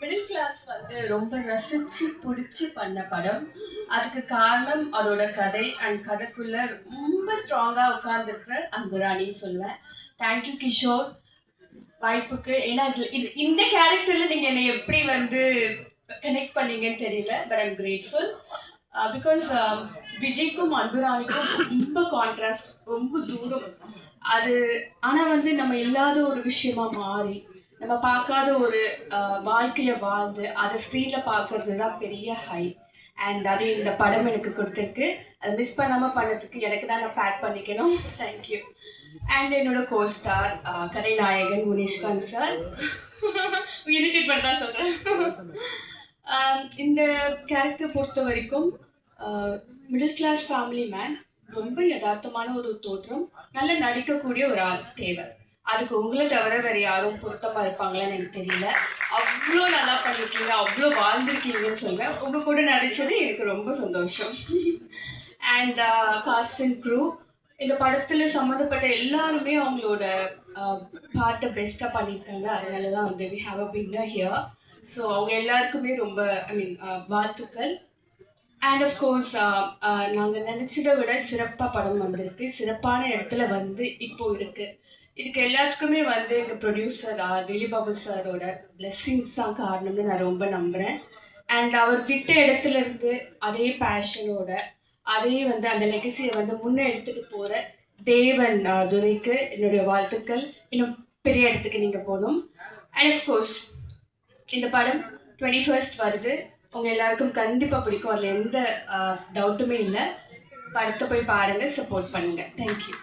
Middle class வந்து ரொம்ப ரசித்து பிடிச்சி பண்ண படம். அதுக்கு காரணம் அதோட கதை அண்ட் கதைக்குள்ள ரொம்ப ஸ்ட்ராங்காக உட்காந்துருக்குற அன்புராணின்னு சொல்லுவேன். தேங்க்யூ கிஷோர் வாய்ப்புக்கு ஏன்னா இதில் இது இந்த கேரக்டரில் நீங்கள் என்னை எப்படி வந்து கனெக்ட் பண்ணீங்கன்னு தெரியல பட் ஐம் கிரேட்ஃபுல் பிகாஸ் விஜய்க்கும் அன்புராணிக்கும் ரொம்ப கான்ட்ராஸ்ட் ரொம்ப தூரம். அது ஆனால் வந்து நம்ம இல்லாத ஒரு விஷயமா மாறி நம்ம பார்க்காத ஒரு வாழ்க்கையை வாழ்ந்து அதை ஸ்க்ரீனில் பார்க்கறது தான் பெரிய ஹை அண்ட் அது இந்த படம் எனக்கு கொடுத்துருக்கு. அதை மிஸ் பண்ணாமல் பண்ணதுக்கு எனக்கு தான் நான் பேக் பண்ணிக்கணும். தேங்க்யூ அண்ட் என்னோட கோ ஸ்டார் கதைநாயகன் முனிஷ்காந்த் சார் இரிட்டேட் பண்ண தான் சொல்கிறேன் இந்த கேரக்டர் பொறுத்த வரைக்கும் மிடில் கிளாஸ் ஃபேமிலி மேன் ரொம்ப யதார்த்தமான ஒரு தோற்றம். நல்ல நடிக்கக்கூடிய ஒரு ஆள் தேவை அதுக்கு உங்களை தவிர வேறு யாரும் பொருத்தமாக இருப்பாங்களான்னு எனக்கு தெரியல. அவ்வளோ நல்லா பண்ணியிருக்கீங்க அவ்வளோ வாழ்ந்திருக்கீங்கன்னு சொல்லுவேன் உங்கள் கூட நடித்தது எனக்கு ரொம்ப சந்தோஷம். அண்ட் காஸ்ட் அண்ட் க்ரூ இந்த படத்தில் சம்மந்தப்பட்ட எல்லாருமே அவங்களோட uh, பாட்டை பெஸ்ட்டாக பண்ணியிருக்காங்க. அதனால தான் வந்து we have a winner here so அவங்க எல்லாருக்குமே ரொம்ப ஐ மீன் uh, வாழ்த்துக்கள். அண்ட் அஃப்கோர்ஸ் uh, நாங்கள் நினச்சதை விட சிறப்பாக படம் வந்திருக்கு. சிறப்பான இடத்துல வந்து இப்போ இருக்குது இதுக்கு எல்லாத்துக்குமே வந்து எங்கள் ப்ரொடியூசர் திலீபாபு சாரோட பிளெஸ்ஸிங்ஸ் தான் காரணம்னு நான் ரொம்ப நம்புகிறேன் அண்ட் அவர் விட்ட இடத்துல இருந்து அதே பேஷனோட அதே வந்து அந்த லெகசியை வந்து முன்னே எடுத்துகிட்டு போகிற தேவன் துரைக்கு என்னுடைய வாழ்த்துக்கள். இன்னும் பெரிய இடத்துக்கு நீங்கள் போகணும். அண்ட் அஃப்கோர்ஸ் இந்த படம் டுவெண்ட்டி ஃபர்ஸ்ட் வருது. உங்கள் எல்லாருக்கும் கண்டிப்பாக பிடிக்கும். அதில் எந்த டவுட்டுமே இல்லை. படத்தை போய் பாருங்கள் சப்போர்ட் பண்ணுங்கள் தேங்க்யூ